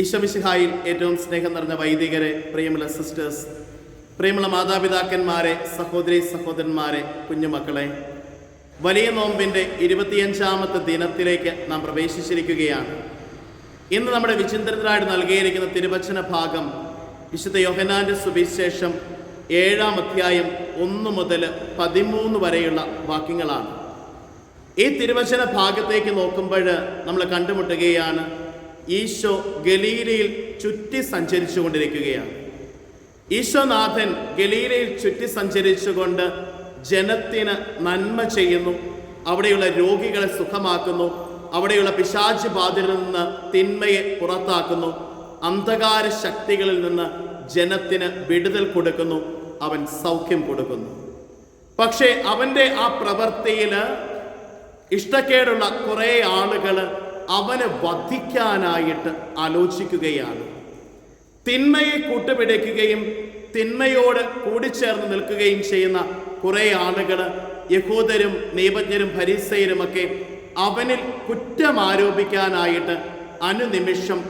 ഈശോമിശിഹായിൽ ഏറ്റവും സ്നേഹം നിറഞ്ഞ വൈദികരെ പ്രിയമുള്ള സിസ്റ്റേഴ്സ് പ്രിയമുള്ള മാതാപിതാക്കന്മാരെ സഹോദരി സഹോദരന്മാരെ കുഞ്ഞുമക്കളെ വലിയ നോമ്പിന്റെ ഇരുപത്തിയഞ്ചാമത്തെ ദിനത്തിലേക്ക് നാം പ്രവേശിച്ചിരിക്കുകയാണ്. ഇന്ന് നമ്മുടെ വിചിന്തനത്തിനായിട്ട് നൽകിയിരിക്കുന്ന തിരുവചന ഭാഗം വിശുദ്ധ യോഹനാന്റെ സുവിശേഷം ഏഴാം അധ്യായം ഒന്ന് മുതൽ പതിമൂന്ന് വരെയുള്ള വാക്യങ്ങളാണ്. ഈ തിരുവചന ഭാഗത്തേക്ക് നോക്കുമ്പോൾ നമ്മൾ കണ്ടുമുട്ടുകയാണ് ഈശോ ഗലീലയിൽ ചുറ്റി സഞ്ചരിച്ചു കൊണ്ടിരിക്കുകയാണ് ഈശോനാഥൻ ഗലീലയിൽ ചുറ്റി സഞ്ചരിച്ചുകൊണ്ട് ജനത്തിന് നന്മ ചെയ്യുന്നു. അവിടെയുള്ള രോഗികളെ സുഖമാക്കുന്നു. അവിടെയുള്ള പിശാച് ബാധിൽ നിന്ന് തിന്മയെ പുറത്താക്കുന്നു. അന്ധകാര ശക്തികളിൽ നിന്ന് ജനത്തിന് വിടുതൽ കൊടുക്കുന്നു. അവൻ സൗഖ്യം കൊടുക്കുന്നു. പക്ഷേ അവന്റെ ആ പ്രവൃത്തിയിൽ ഇഷ്ടക്കേടുള്ള കുറേ ആളുകൾ അവനെ വധിക്കാനായിട്ട് ആലോചിക്കുകയാണ്. തിന്മയെ കൂട്ടുപിടിക്കുകയും തിന്മയോട് കൂടിച്ചേർന്ന് നിൽക്കുകയും ചെയ്യുന്ന കുറേ ആളുകൾ യഹൂദരും നീപജ്ഞരും ഭരീസയരുമൊക്കെ അവനിൽ കുറ്റം ആരോപിക്കാനായിട്ട് അനുനിമിഷം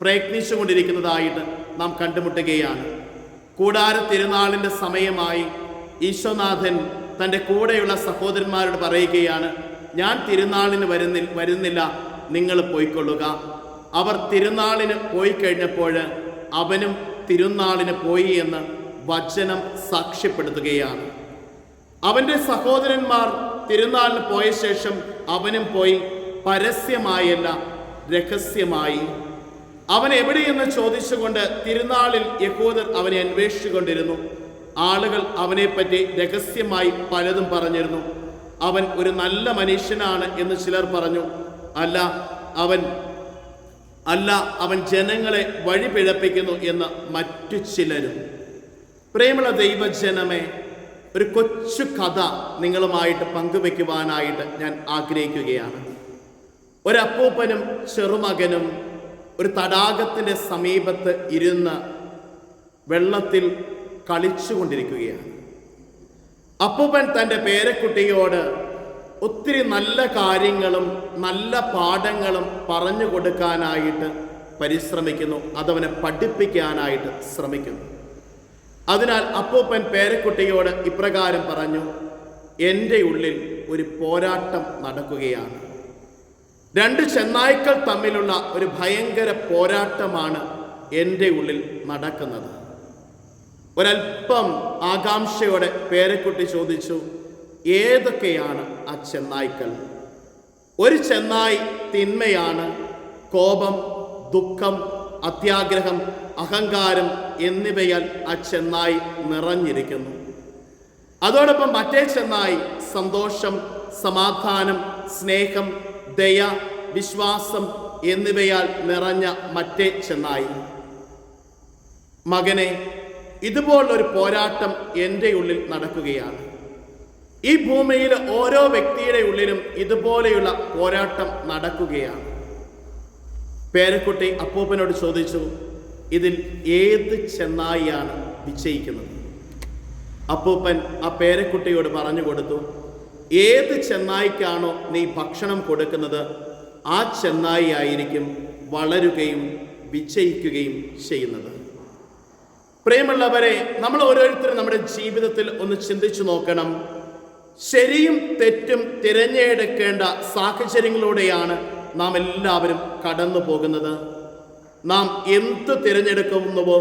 പ്രയത്നിച്ചുകൊണ്ടിരിക്കുന്നതായിട്ട് നാം കണ്ടുമുട്ടുകയാണ്. കൂടാര തിരുനാളിന്റെ സമയമായി ഈശ്വനാഥൻ തന്റെ കൂടെയുള്ള സഹോദരന്മാരോട് പറയുകയാണ് ഞാൻ തിരുനാളിന് വരുന്നില്ല വരുന്നില്ല. നിങ്ങൾ പോയിക്കൊള്ളുക. അവർ തിരുനാളിന് പോയി കഴിഞ്ഞപ്പോൾ അവനും തിരുനാളിന് പോയി എന്ന് വചനം സാക്ഷ്യപ്പെടുത്തുകയാണ്. അവന്റെ സഹോദരന്മാർ തിരുനാളിന് പോയ ശേഷം അവനും പോയി പരസ്യമായല്ല രഹസ്യമായി. അവൻ എവിടെയെന്ന് ചോദിച്ചുകൊണ്ട് തിരുനാളിൽ യഹൂദർ അവനെ അന്വേഷിച്ചുകൊണ്ടിരുന്നു. ആളുകൾ അവനെപ്പറ്റി രഹസ്യമായി പലതും പറഞ്ഞിരുന്നു. അവൻ ഒരു നല്ല മനുഷ്യനാണ് എന്ന് ചിലർ പറഞ്ഞു. അല്ല അവൻ അല്ല അവൻ ജനങ്ങളെ വഴിപിഴപ്പിക്കുന്നു എന്ന് മറ്റു ചിലരും. പ്രേമുള്ള ദൈവജനമേ ഒരു കൊച്ചു കഥ നിങ്ങളുമായിട്ട് പങ്കുവെക്കുവാനായിട്ട് ഞാൻ ആഗ്രഹിക്കുകയാണ്. ഒരപ്പൂപ്പനും ചെറുമകനും ഒരു തടാകത്തിന്റെ സമീപത്ത് ഇരുന്ന് വെള്ളത്തിൽ കളിച്ചുകൊണ്ടിരിക്കുകയാണ്. അപ്പൂപ്പൻ തന്റെ പേരക്കുട്ടിയോട് ഒത്തിരി നല്ല കാര്യങ്ങളും നല്ല പാഠങ്ങളും പറഞ്ഞു കൊടുക്കാനായിട്ട് പരിശ്രമിക്കുന്നു. അതവനെ പഠിപ്പിക്കാനായിട്ട് ശ്രമിക്കുന്നു. അതിനാൽ അപ്പൂപ്പൻ പേരക്കുട്ടിയോട് ഇപ്രകാരം പറഞ്ഞു എന്റെ ഉള്ളിൽ ഒരു പോരാട്ടം നടക്കുകയാണ്. രണ്ട് ചെന്നായ്ക്കൾ തമ്മിലുള്ള ഒരു ഭയങ്കര പോരാട്ടമാണ് എന്റെ ഉള്ളിൽ നടക്കുന്നത്. ഒരല്പം ആകാംക്ഷയോടെ പേരക്കുട്ടി ചോദിച്ചു ഏതൊക്കെയാണ് ആ ചെന്നായ്ക്കൾ? ഒരു ചെന്നായി തിന്മയാണ് കോപം ദുഃഖം അത്യാഗ്രഹം അഹങ്കാരം എന്നിവയാൽ ആ ചെന്നായി നിറഞ്ഞിരിക്കുന്നു. അതോടൊപ്പം മറ്റേ ചെന്നായി സന്തോഷം സമാധാനം സ്നേഹം ദയ വിശ്വാസം എന്നിവയാൽ നിറഞ്ഞ മറ്റേ ചെന്നായി. മകനെ ഇതുപോലൊരു പോരാട്ടം എന്റെ ഉള്ളിൽ നടക്കുകയാണ്. ഈ ഭൂമിയിലെ ഓരോ വ്യക്തിയുടെ ഉള്ളിലും ഇതുപോലെയുള്ള പോരാട്ടം നടക്കുകയാണ്. പേരക്കുട്ടി അപ്പൂപ്പനോട് ചോദിച്ചു ഇതിൽ ഏത് ചെന്നായിയാണ് വിജയിക്കുന്നത് അപ്പൂപ്പൻ ആ പേരക്കുട്ടിയോട് പറഞ്ഞു കൊടുത്തു ഏത് ചെന്നായിക്കാണോ നീ ഭക്ഷണം കൊടുക്കുന്നത് ആ ചെന്നായി ആയിരിക്കും വളരുകയും വിജയിക്കുകയും ചെയ്യുന്നത്. പ്രിയമുള്ളവരെ നമ്മൾ ഓരോരുത്തരും നമ്മുടെ ജീവിതത്തിൽ ഒന്ന് ചിന്തിച്ചു നോക്കണം. ശരിയും തെറ്റും തിരഞ്ഞെടുക്കേണ്ട സാഹചര്യങ്ങളിലൂടെയാണ് നാം എല്ലാവരും കടന്നു പോകുന്നത്. നാം എന്ത് തിരഞ്ഞെടുക്കുന്നുവോ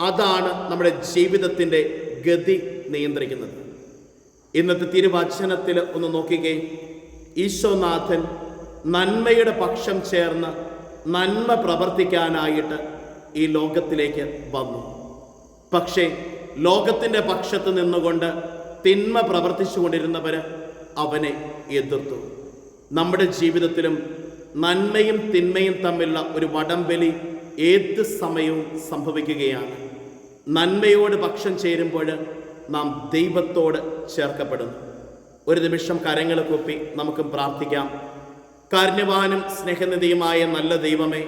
അതാണ് നമ്മുടെ ജീവിതത്തിന്റെ ഗതി നിയന്ത്രിക്കുന്നത്. ഇന്നത്തെ തിരുവചനത്തിൽ ഒന്ന് നോക്കിക്കേ. ഈശോനാഥൻ നന്മയുടെ പക്ഷം ചേർന്ന് നന്മ പ്രവർത്തിക്കാനായിട്ട് ഈ ലോകത്തിലേക്ക് വന്നു. പക്ഷേ ലോകത്തിന്റെ പക്ഷത്ത് നിന്നുകൊണ്ട് തിന്മ പ്രവർത്തിച്ചു കൊണ്ടിരുന്നവർ അവനെ എതിർത്തു. നമ്മുടെ ജീവിതത്തിലും നന്മയും തിന്മയും തമ്മിലുള്ള ഒരു വടംവലി ഏത് സമയവും സംഭവിക്കുകയാണ്. നന്മയോട് പക്ഷം ചേരുമ്പോൾ നാം ദൈവത്തോട് ചേർക്കപ്പെടുന്നു. ഒരു നിമിഷം കരങ്ങൾ കൂപ്പി നമുക്ക് പ്രാർത്ഥിക്കാം. കാരുണ്യവാനും സ്നേഹനിധിയുമായ നല്ല ദൈവമേ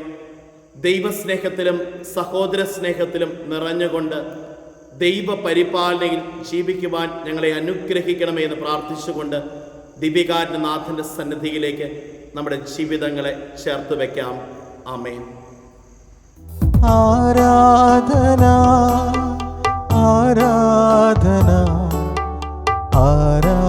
ദൈവസ്നേഹത്തിലും സഹോദര സ്നേഹത്തിലും നിറഞ്ഞുകൊണ്ട് ദൈവ പരിപാലനയിൽ ജീവിക്കുവാൻ ഞങ്ങളെ അനുഗ്രഹിക്കണമേ എന്ന് പ്രാർത്ഥിച്ചുകൊണ്ട് ദിവികാരനാഥന്റെ സന്നിധിയിലേക്ക് നമ്മുടെ ജീവിതങ്ങളെ ചേർത്ത് വയ്ക്കാം ആമേൻ. ആരാധന ആരാധന ആരാധന.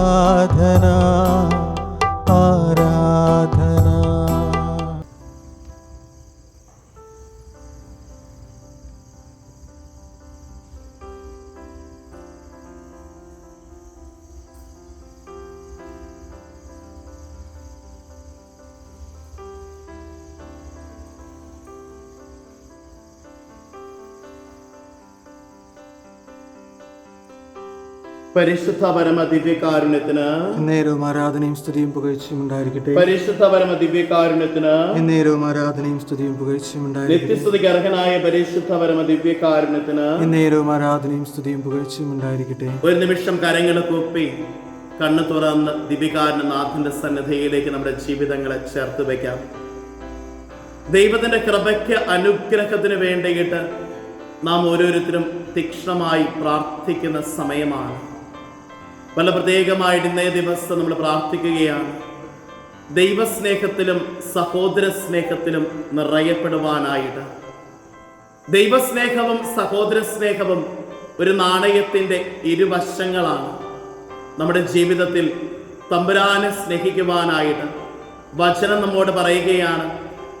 പരിശുദ്ധ പരമ ദിവ്യകാരുണ്യത്തിന് എന്നേരവും ആരാധനയും സ്തുതിയും പുകഴ്ചയും ഉണ്ടായിരിക്കട്ടെ. പരിശുദ്ധ പരമ ദിവ്യകാരുണ്യത്തിന് എന്നേരവും ആരാധനയും സ്തുതിയും പുകഴ്ചയും ഉണ്ടായിരിക്കട്ടെ. നിത്യസ്തുതിക്ക് അർഹനായ പരിശുദ്ധ പരമ ദിവ്യകാരുണ്യത്തിന് എന്നേരവും ആരാധനയും സ്തുതിയും പുകഴ്ചയും ഉണ്ടായിരിക്കട്ടെ. ഒരു നിമിഷം കരങ്ങൾ കൂപ്പി കണ്ണു തുറന്ന് ദിപികാരന്റെ നാഥന്റെ സന്നിധിയിലേക്ക് നമ്മുടെ ജീവിതങ്ങളെ ചേർത്ത് വെക്കാം. ദൈവത്തിന്റെ കൃപയ്ക്ക് അനുഗ്രഹത്തിന് വേണ്ടിയിട്ട് നാം ഓരോരുത്തരും തീക്ഷ്ണമായി പ്രാർത്ഥിക്കുന്ന സമയമാണ്. പല പ്രത്യേകമായിട്ട് ഇന്നേ ദിവസം നമ്മൾ പ്രാർത്ഥിക്കുകയാണ്. ദൈവസ്നേഹത്തിലും സഹോദര സ്നേഹത്തിലും നിറയപ്പെടുവാനായിട്ട്. ദൈവസ്നേഹവും സഹോദര സ്നേഹവും ഒരു നാണയത്തിന്റെ ഇരുവശങ്ങളാണ്. നമ്മുടെ ജീവിതത്തിൽ തമ്പുരാനെ സ്നേഹിക്കുവാനായിട്ട് വചനം നമ്മോട് പറയുകയാണ്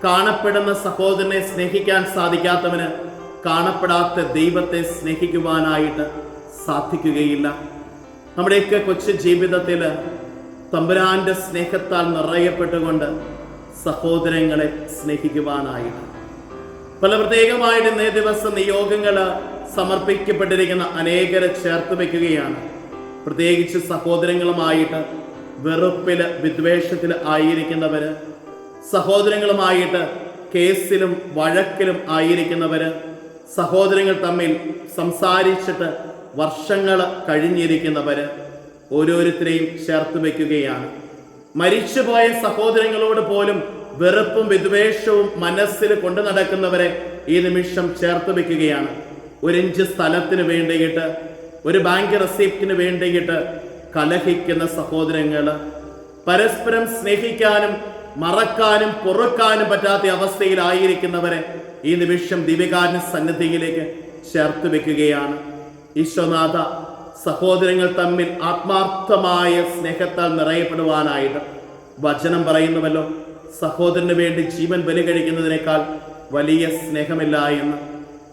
കാണപ്പെടുന്ന സഹോദരനെ സ്നേഹിക്കാൻ സാധിക്കാത്തവന് കാണപ്പെടാത്ത ദൈവത്തെ സ്നേഹിക്കുവാനായിട്ട് സാധിക്കുകയില്ല. നമ്മുടെയൊക്കെ കൊച്ചു ജീവിതത്തിൽ തമ്പുരാന്റെ സ്നേഹത്താൽ നിറയപ്പെട്ടുകൊണ്ട് സഹോദരങ്ങളെ സ്നേഹിക്കുവാനായിട്ട്. പല പ്രത്യേകമായിട്ട് ഇന്നേ ദിവസം നിയോഗങ്ങൾ സമർപ്പിക്കപ്പെട്ടിരിക്കുന്ന അനേകരെ ചേർത്ത് വെക്കുകയാണ് പ്രത്യേകിച്ച് സഹോദരങ്ങളുമായിട്ട് വെറുപ്പിൽ വിദ്വേഷത്തിൽ ആയിരിക്കുന്നവര് സഹോദരങ്ങളുമായിട്ട് കേസിലും വഴക്കിലും ആയിരിക്കുന്നവര് സഹോദരങ്ങൾ തമ്മിൽ സംസാരിച്ചിട്ട് വർഷങ്ങൾ കഴിഞ്ഞിരിക്കുന്നവര് ഓരോരുത്തരെയും ചേർത്ത് വയ്ക്കുകയാണ്. മരിച്ചുപോയ സഹോദരങ്ങളോട് പോലും വെറുപ്പും വിദ്വേഷവും മനസ്സിൽ കൊണ്ടു നടക്കുന്നവരെ ഈ നിമിഷം ചേർത്ത് വയ്ക്കുകയാണ്. ഒരിഞ്ച് സ്ഥലത്തിന് വേണ്ടിയിട്ട് ഒരു ബാങ്ക് റെസിപ്റ്റിന് വേണ്ടിയിട്ട് കലഹിക്കുന്ന സഹോദരങ്ങൾ പരസ്പരം സ്നേഹിക്കാനും മറക്കാനും പൊറുക്കാനും പറ്റാത്ത അവസ്ഥയിലായിരിക്കുന്നവരെ ഈ നിമിഷം ദിവികാരൻ സന്നിധിയിലേക്ക് ചേർത്ത് വെക്കുകയാണ് ഈശ്വനാഥ സഹോദരങ്ങൾ തമ്മിൽ ആത്മാർത്ഥമായ സ്നേഹത്താൽ നിറയപ്പെടുവാനായിട്ട് വചനം പറയുന്നുവല്ലോ. സഹോദരന് വേണ്ടി ജീവൻ ബലി കഴിക്കുന്നതിനേക്കാൾ വലിയ സ്നേഹമില്ല എന്ന്.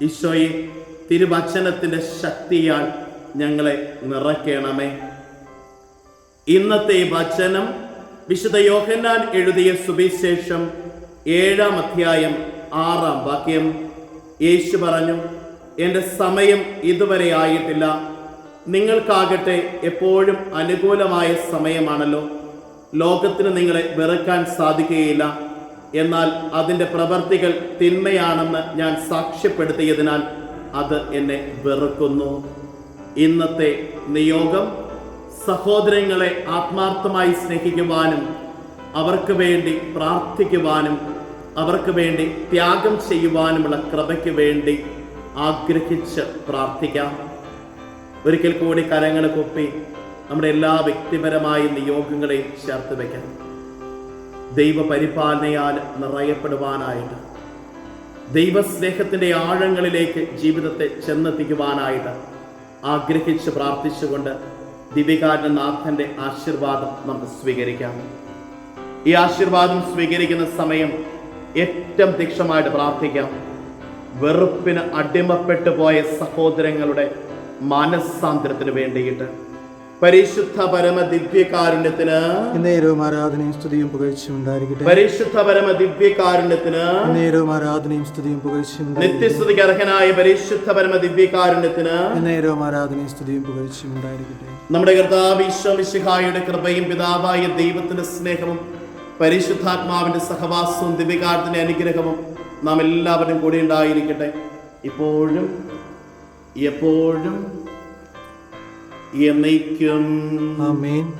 ഈശോയെ തിരുവചനത്തിന്റെ ശക്തിയാൽ ഞങ്ങളെ നിറയ്ക്കണമേ. ഇന്നത്തെ വചനം വിശുദ്ധ യോഹന്നാൻ എഴുതിയ സുവിശേഷം ഏഴാം അധ്യായം ആറാം വാക്യം. യേശു പറഞ്ഞു എന്റെ സമയം ഇതുവരെ ആയിട്ടില്ല. നിങ്ങൾക്കാകട്ടെ എപ്പോഴും അനുകൂലമായ സമയമാണല്ലോ. ലോകത്തിന് നിങ്ങളെ വെറുക്കാൻ സാധിക്കുകയില്ല. എന്നാൽ അതിന്റെ പ്രവർത്തികൾ തിന്മയാണെന്ന് ഞാൻ സാക്ഷ്യപ്പെടുത്തിയതിനാൽ അത് എന്നെ വെറുക്കുന്നു. ഇന്നത്തെ നിയോഗം സഹോദരങ്ങളെ ആത്മാർത്ഥമായി സ്നേഹിക്കുവാനും അവർക്ക് വേണ്ടി പ്രാർത്ഥിക്കുവാനും അവർക്ക് വേണ്ടി ത്യാഗം ചെയ്യുവാനുമുള്ള കൃപയ്ക്ക് വേണ്ടി ആഗ്രഹിച്ച് പ്രാർത്ഥിക്കാം. ഒരിക്കൽ കൂടി കരങ്ങൾ കൊപ്പി നമ്മുടെ എല്ലാ വ്യക്തിപരമായ നിയോഗങ്ങളെയും ചേർത്ത് വയ്ക്കാം ദൈവപരിപാലനയാൽ നിറയപ്പെടുവാനായിട്ട് ദൈവസ്നേഹത്തിന്റെ ആഴങ്ങളിലേക്ക് ജീവിതത്തെ ചെന്നെത്തിക്കുവാനായിട്ട് ആഗ്രഹിച്ച് പ്രാർത്ഥിച്ചുകൊണ്ട് ദിവികാരനാഥന്റെ ആശീർവാദം നമുക്ക് സ്വീകരിക്കാം. ഈ ആശീർവാദം സ്വീകരിക്കുന്ന സമയം ഏറ്റവും തീക്ഷമായിട്ട് പ്രാർത്ഥിക്കാം. വെറുപ്പിന് അടിമപ്പെട്ടു പോയ സഹോദരങ്ങളുടെ മാനസാന്തരത്തിന് വേണ്ടിയിട്ട് പരിശുദ്ധ പരമ ദിവ്യകാരുണ്യത്തിന് ആരാധനയും സ്തുതിയും പുകഴ്ചയും ഉണ്ടായിരിക്കട്ടെ. പരിശുദ്ധ പരമ ദിവ്യകാരുണ്യത്തിന് ആരാധനയും സ്തുതിയും പുകഴ്ചയും ഉണ്ടായിരിക്കട്ടെ. നിത്യസ്തുതിക്ക് അർഹനായ പരിശുദ്ധ പരമ ദിവ്യകാരുണ്യത്തിന് ആരാധനയും സ്തുതിയും പുകഴ്ചയും ഉണ്ടായിരിക്കട്ടെ. നമ്മുടെ കർത്താവ് ഈശോമിശിഹായുടെ കൃപയും പിതാവായ ദൈവത്തിന്റെ സ്നേഹവും പരിശുദ്ധാത്മാവിന്റെ സഹവാസവും ദിവ്യകാരത്തിന്റെ അനുഗ്രഹവും നാം എല്ലാവരും കൂടി ഉണ്ടായിരിക്കട്ടെ. ഇപ്പോഴും എപ്പോഴും എന്നേക്കും. ആമേൻ.